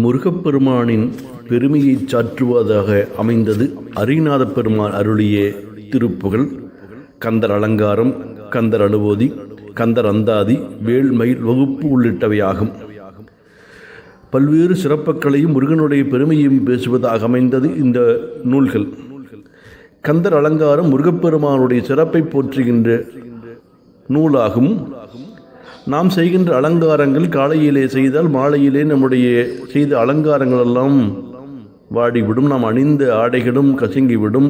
முருகப்பெருமானின் பெருமையை சாற்றுவதாக அமைந்தது அரிநாத பெருமான் அருளிய திருப்புகழ். கந்தர் அலங்காரம் கந்தர் அனுபூதி கந்தர் அந்தாதி வேள்மயில் வகுப்பு உள்ளிட்டவையாகும். பல்வேறு சிறப்புகளையும் முருகனுடைய பெருமையையும் பேசுவதாக அமைந்தது இந்த நூல்கள். கந்தர் அலங்காரம் முருகப்பெருமானுடைய சிறப்பை போற்றுகின்ற நூலாகும். நாம் செய்கின்ற அலங்காரங்கள் காலையிலே செய்தால் மாலையிலே நம்முடைய செய்த அலங்காரங்கள் எல்லாம் வாடிவிடும். நாம் அணிந்த ஆடைகளும் கசங்கிவிடும்.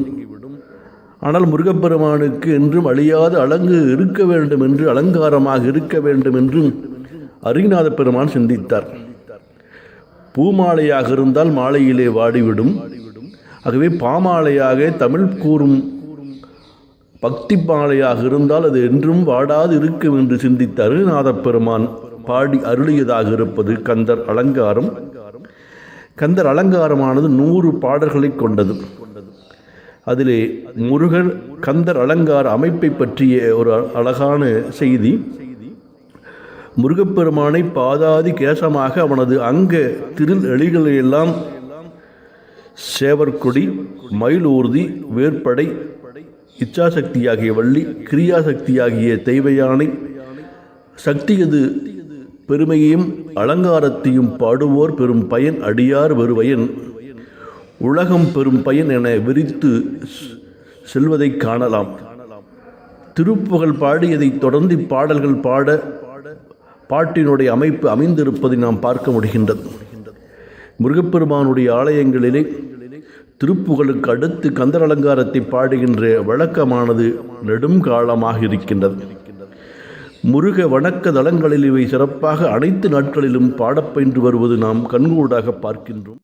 ஆனால் முருகப்பெருமானுக்கு என்றும் அழியாத அலங்கு இருக்க வேண்டும் என்று அலங்காரமாக இருக்க வேண்டும் என்றும் அருகிநாத பெருமான் சிந்தித்தார். பூமாலையாக இருந்தால் மாலையிலே வாடிவிடும். ஆகவே பாமாலையாக தமிழ் கூறும் பக்தி பாலையாக இருந்தால் அது என்றும் வாடாது இருக்கும் என்று சிந்தித்த அருநாதப் பெருமான் பாடி அருளியதாக இருப்பது கந்தர் அலங்காரம். கந்தர் அலங்காரமானது நூறு பாடல்களை கொண்டது. அதிலே முருகர் கந்தர் அலங்கார அமைப்பை பற்றிய ஒரு அழகான செய்தி. முருகப்பெருமானை பாதாதி கேசமாக அவனது அங்க திருள் எலிகளையெல்லாம் சேவற்கொடி மயிலூர்தி வேற்படை இச்சாசக்தியாகிய வள்ளி கிரியாசக்தியாகிய தெய்வயானை சக்தியது பெருமையையும் அலங்காரத்தையும் பாடுவோர் பெரும் பயன் அடியார் வருவயன். உலகம் பெரும் பயன் என விரித்து செல்வதை காணலாம். திருப்புகழ் பாடியதைத் தொடர்ந்து பாடல்கள் பாட பாட்டினுடைய அமைப்பு அமைந்திருப்பதை நாம் பார்க்க முடிகின்றது. முருகப்பெருமானுடைய ஆலயங்களிலே திருப்புகளுக்கு அடுத்து கந்தர் அலங்காரத்தை பாடுகின்ற வழக்கமானது நெடுங்காலமாக இருக்கின்றது. முருக வணக்க தலங்களில் இவை சிறப்பாக அனைத்து நாட்களிலும் பாடப்பயின்று வருவது நாம் கண்கூடாக பார்க்கின்றோம்.